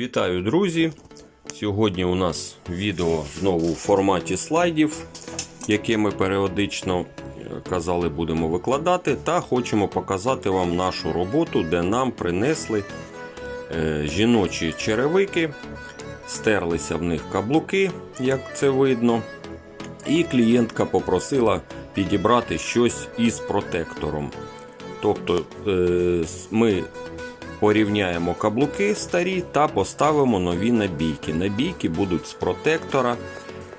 Вітаю, друзі! Сьогодні у нас відео знову в форматі слайдів, яке ми періодично е, казали будемо викладати. Та хочемо показати вам нашу роботу, де нам принесли е, жіночі черевики, стерлися в них каблуки, як це видно. І клієнтка попросила підібрати щось із протектором. Тобто е, ми порівняємо каблуки старі та поставимо нові набійки. Набійки будуть з протектора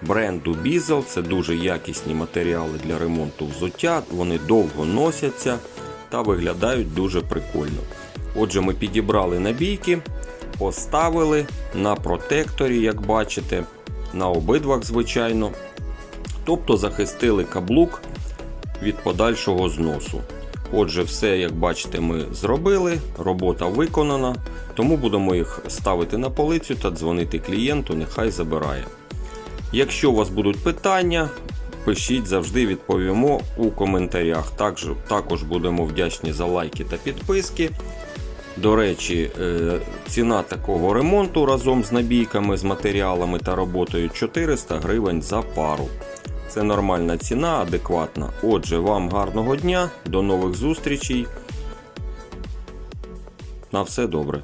бренду Bizel. Це дуже якісні матеріали для ремонту взуття. Вони довго носяться та виглядають дуже прикольно. Отже, ми підібрали набійки, поставили на протекторі, як бачите, на обидвах, звичайно. Тобто захистили каблук від подальшого зносу. Отже, все, як бачите, ми зробили, робота виконана, тому будемо їх ставити на полицю та дзвонити клієнту, нехай забирає. Якщо у вас будуть питання, пишіть завжди відповімо у коментарях. Також, також будемо вдячні за лайки та підписки. До речі, е, ціна такого ремонту разом з набійками, з матеріалами та роботою 400 гривень за пару. Це нормальна ціна, адекватна. Отже, вам гарного дня, до нових зустрічей. На все добре.